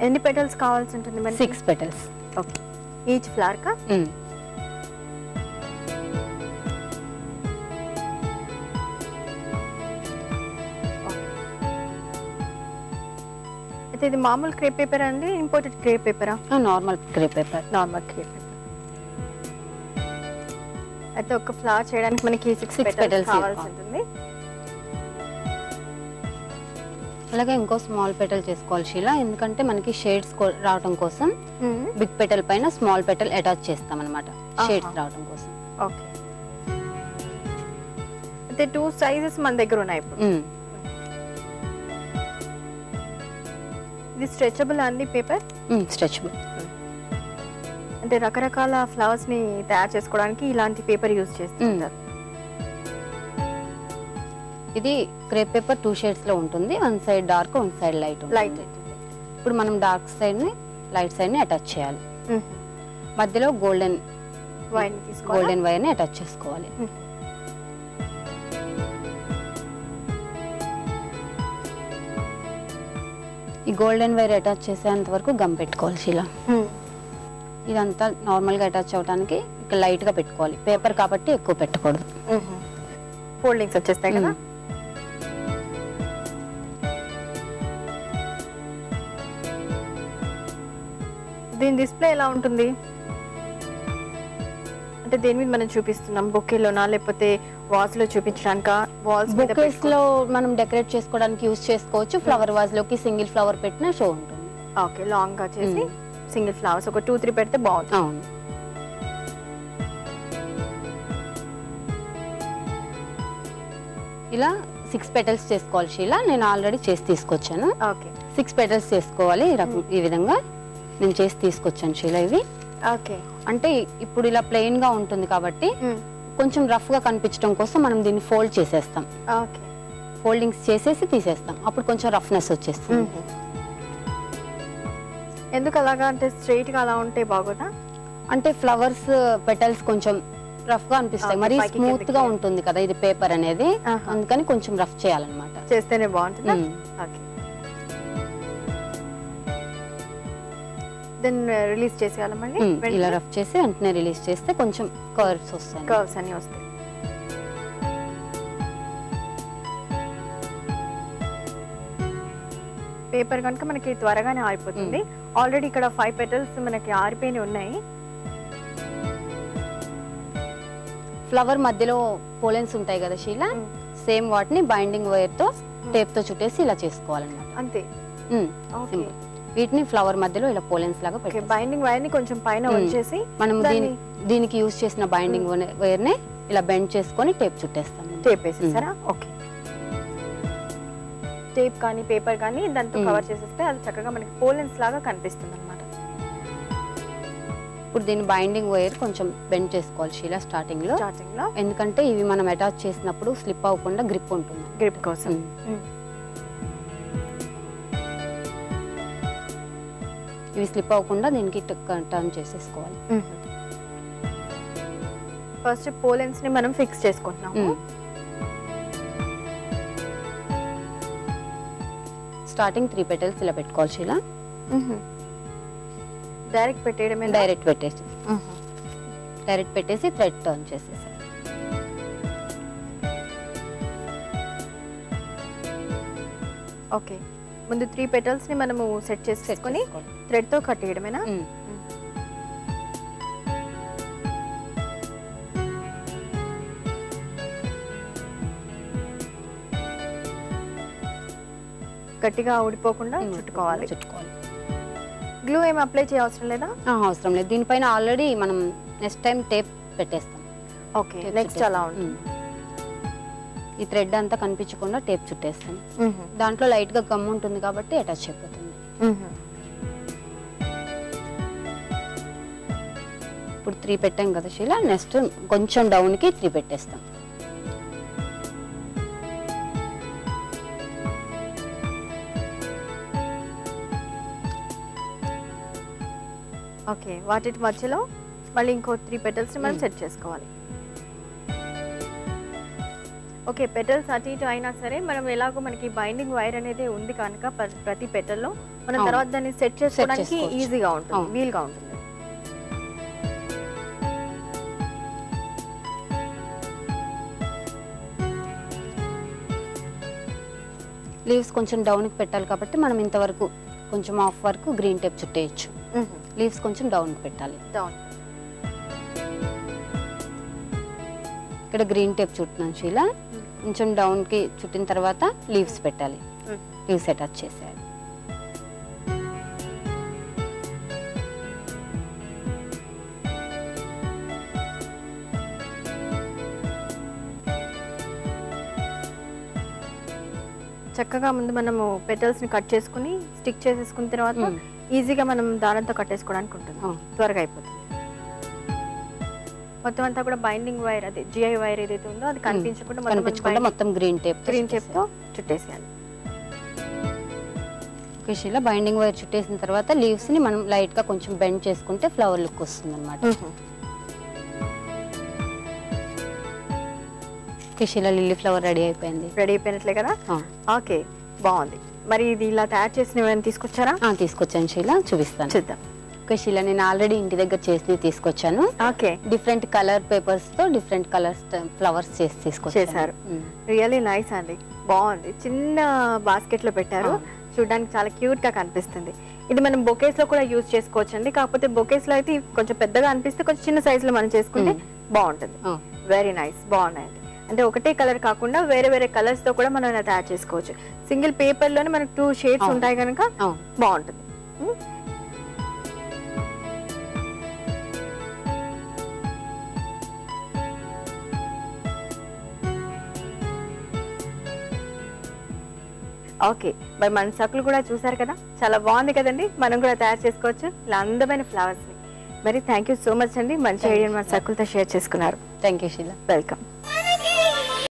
ఎన్ని పెటల్స్ కావాల్సి ఉంటుంది మనకి six petals okay each flower కా? అయితే ఇది మామూలు క్రేప్ పేపర్ అండి imported crepe పేపరా normal grey paper normal crepe paper అయితే ఒక ఫ్లవర్ చేయడానికి మనకి సిక్స్ పెటల్స్ కావాల్సి కావాలి. ఉంటుంది. అలాగే ఇంకో స్మాల్ పెటల్ చేసుకోవాలి షీలా ఎందుకంటే మనకి షేడ్స్ రావడం కోసం బిగ్ పెటల్ పైన స్మాల్ పెటల్ అటాచ్ చేస్తాం అనమాట షేడ్స్. రావడం కోసం. ఓకే. అయితే టూ సైజెస్ మన దగ్గర ఉన్నాయి ఇప్పుడు. ఇది స్ట్రెచబుల్ అండి పేపర్ స్ట్రెచబుల్ అంటే రకరకాల ఫ్లవర్స్ని తయారు చేసుకోవడానికి ఇలాంటి పేపర్ యూజ్ చేస్తుంటారు. ఇది క్రేప్ పేపర్ టూ షేడ్స్లో ఉంటుంది. One side dark one side light light ఇప్పుడు మనం డార్క్ సైడ్ని లైట్ సైడ్ని అటాచ్ చేయాలి. మధ్యలో గోల్డెన్ తీసుకోవాలి? గోల్డెన్ వైర్ని అటాచ్ చేసుకోవాలి. ఈ గోల్డెన్ వైర్ అటాచ్ చేసేంత వరకు గమ్ పెట్టుకోవాలి శీలా. ఇదంతా నార్మల్గా అటాచ్ అవడానికి ఇక్కడ లైట్గా పెట్టుకోవాలి. పేపర్ కాబట్టి ఎక్కువ పెట్టకూడదు. ఫోల్డింగ్స్ వచ్చేస్తాయి కదా? దీని డిస్ప్లే ఎలా ఉంటుంది? అంటే దేని మీద మనం చూపిస్తున్నాం? బొకేలోనా? లేకపోతే వాల్స్లో చూపించడానిక? వాల్స్ బొకేస్లో మనం డెకరేట్ చేసుకోవడానికి యూస్ చేసుకోవచ్చు. ఫ్లవర్ వాజ్లోకి సింగిల్ ఫ్లవర్ పెట్టిన షో ఉంటుంది. ఓకే లాంగ్గా చేసి సింగిల్ ఫ్లవర్స్ ఒక టూ త్రీ పెడితే బాగుంటుంది. అవును. ఇలా సిక్స్ పెటల్స్ చేసుకోవాలి షీలా నేను ఆల్రెడీ చేసి తీసుకొచ్చాను. ఓకే సిక్స్ పెటల్స్ చేసుకోవాలి ఈ ఈ విధంగా. నేను చేసి తీసుకొచ్చాను షీలా ఇవి ఓకే. అంటే ఇప్పుడు ఇలా ప్లెయిన్గా ఉంటుంది కాబట్టి కొంచెం రఫ్గా కనిపించడం కోసం మనం దీన్ని ఫోల్డ్ చేసేస్తాం. ఓకే. ఫోల్డింగ్స్ చేసేసి తీసేస్తాం. అప్పుడు కొంచెం రఫ్నెస్ వచ్చేస్తుంది. ఎందుకు అలాగా? అంటే స్ట్రైట్గా అలా ఉంటే బాగోదా? అంటే ఫ్లవర్స్ పెటల్స్ కొంచెం రఫ్గా అనిపిస్తాయి. మరి స్మూత్గా. ఉంటుంది కదా ఇది పేపర్ అనేది. అందుకని కొంచెం రఫ్ చేయాలన్నమాట. చేస్తేనే బాగుంటుందా. ఓకే. దెన్ రిలీజ్ చేసేయాలి మళ్ళీ? మ్మ్. ఇలా రఫ్ చేసి వెంటనే రిలీజ్ చేస్తే కొంచెం కర్వ్స్ వస్తాయి. కర్వ్స్ అన్ని వస్తాయి. పేపర్ కనుక మనకి త్వరగానే ఆరిపోతుంది. ఆల్రెడీ ఇక్కడ ఫైవ్ పెటల్స్ మనకి ఆరిపోయినవి ఉన్నాయి. ఫ్లవర్ మధ్యలో పోలెన్స్ ఉంటాయి కదా షీలా మ్మ్. సేమ్ వాటిని బైండింగ్ వైర్తో టేప్తో చుట్టేసి ఇలా చేసుకోవాలన్నమాట. అంతే. మ్మ్. వీటిని ఫ్లవర్ మధ్యలో ఇలా పోలెన్స్ లాగా బైండింగ్ వైర్ని కొంచెం పైన మ్మ్. ఉంచేసి మనం దీనికి యూజ్ చేసిన బైండింగ్ వైర్ని ఇలా బెండ్ చేసుకొని టేప్ చుట్టేస్తాం. టేప్ వేసేసారా ఓకే టేప్ కానీ పేపర్ కానీ దాంతో. కవర్ చేసేస్తే అది చక్కగా మనకి పోలెన్స్ లాగా కనిపిస్తుంది అనమాట ఇప్పుడు దీని బైండింగ్ వైర్ కొంచెం బెండ్ చేసుకోవాలి షీలా స్టార్టింగ్లో. స్టార్టింగ్లో. ఎందుకంటే ఇవి మనం అటాచ్ చేసినప్పుడు స్లిప్ అవ్వకుండా గ్రిప్ ఉంటుంది. గ్రిప్ కోసం. ఇవి స్లిప్ అవ్వకుండా దీనికి టర్న్ చేసేసుకోవాలి. ఫస్ట్ పోలెన్స్ని మనం ఫిక్స్ చేసుకుంటున్నాము. స్టార్టింగ్ త్రీ పెటల్స్ ఇలా పెట్టుకోవాలి షీలా డైరెక్ట్ పెట్టేయడమే డైరెక్ట్ పెట్టేసి. డైరెక్ట్ పెట్టేసి థ్రెడ్ టర్న్ చేసేసి. ఓకే. ముందు త్రీ పెటల్స్ని మనము సెట్ చేసుకొని థ్రెడ్తో కట్టేయడమేనా. గట్టిగా ఊడిపోకుండా. చుట్టుకోవాలి చుట్టుకోవాలి గ్లూ ఏం అప్లై చేయవసరం లేదా అవసరం లేదు దీనిపైన ఆల్రెడీ మనం నెక్స్ట్ టైం టేప్ పెట్టేస్తాం ఓకే నెక్స్ట్. అలా ఉంటుంది. ఈ థ్రెడ్ అంతా కనిపించకుండా టేప్ చుట్టేస్తాం మ్మ్. దాంట్లో లైట్గా గమ్ ఉంటుంది కాబట్టి అటాచ్ అయిపోతుంది. ఇప్పుడు త్రీ పెట్టాం కదా శీల నెక్స్ట్ కొంచెం డౌన్కి త్రీ పెట్టేస్తాం ఓకే వాటి మధ్యలో మళ్ళీ ఇంకో త్రీ పెటల్స్ మనం. సెట్ చేసుకోవాలి ఓకే పెటల్స్ అటు ఇటు అయినా సరే మనం ఎలాగో మనకి బైండింగ్ వైర్ అనేది ఉంది కనుక ప్ర- ప్రతి పెటల్లో మనం. తర్వాత దాన్ని సెట్ చేసుకోవడానికి. ఈజీగా ఉంటుంది. వీల్గా ఉంటుంది లీవ్స్ కొంచెం డౌన్కి పెట్టాలి కాబట్టి మనం ఇంతవరకు కొంచెం ఆఫ్ వరకు గ్రీన్ టేప్ చుట్టేయచ్చు లీవ్స్ కొంచెం డౌన్కి పెట్టాలి డౌన్ ఇక్కడ గ్రీన్ టేప్ చుట్టినాను షీలా కొంచెం డౌన్కి చుట్టిన తర్వాత లీవ్స్ పెట్టాలి. లీవ్స్ అటాచ్ చేసేయాలి. చక్కగా ముందు మనము పెటల్స్ని కట్ చేసుకుని స్టిక్ చేసేసుకున్న తర్వాత. ఈజీగా మనం దారంతో కట్టేసుకోవడానికి ఉంటుంది. త్వరగా అయిపోతుంది. మొత్తం అంతా కూడా బైండింగ్ వైర్ అదే జిఐ వైర్ ఏదైతే ఉందో అది కనిపించకుండా కనిపించకుండా మొత్తం గ్రీన్ టేప్ గ్రీన్ టేప్తో చుట్టేసేయాలి. ఓకే షీలా బైండింగ్ వైర్ చుట్టేసిన తర్వాత లీవ్స్ని మనం లైట్గా కొంచెం బెండ్ చేసుకుంటే ఫ్లవర్ లుక్ వస్తుంది అనమాట లిల్లీ ఫ్లవర్ రెడీ అయిపోయింది. రెడీ అయిపోయినట్లే కదా. ఓకే బాగుంది. మరి ఇది ఇలా తయారు చేసిన తీసుకొచ్చారా? తీసుకొచ్చాను చూపిస్తాను. చూద్దాం. షీలా నేను ఆల్రెడీ ఇంటి దగ్గర చేసి తీసుకొచ్చాను. ఓకే డిఫరెంట్ కలర్ పేపర్స్తో డిఫరెంట్ కలర్స్ ఫ్లవర్స్ చేసి. ఉమ్. రియల్లీ నైస్ అండి. బాగుంది. చిన్న బాస్కెట్లో పెట్టారు. చూడడానికి చాలా క్యూట్గా కనిపిస్తుంది. ఇది మనం బొకేస్లో కూడా యూజ్ చేసుకోవచ్చు అండి కాకపోతే బొకేస్లో అయితే కొంచెం పెద్దగా అనిపిస్తే కొంచెం చిన్న సైజ్లో మనం చేసుకుంటే. బాగుంటుంది. వెరీ నైస్ బాగున్నాయండి. అంటే ఒకటే కలర్ కాకుండా వేరే వేరే కలర్స్తో కూడా మనం తయారు చేసుకోవచ్చు. సింగిల్ పేపర్లోనే మనకు టూ షేడ్స్. ఉంటాయి కనుక. బాగుంటుంది. ఓకే. మరి మన సకులు కూడా చూసారు కదా? చాలా బాగుంది కదండి. మనం కూడా తయారు చేసుకోవచ్చు. ఇలా అందమైన ఫ్లవర్స్ని. మరి థ్యాంక్ యూ సో మచ్ అండి. మంచి. ఐడియా మన సకులతో షేర్ చేసుకున్నారు. Thank you Sheela welcome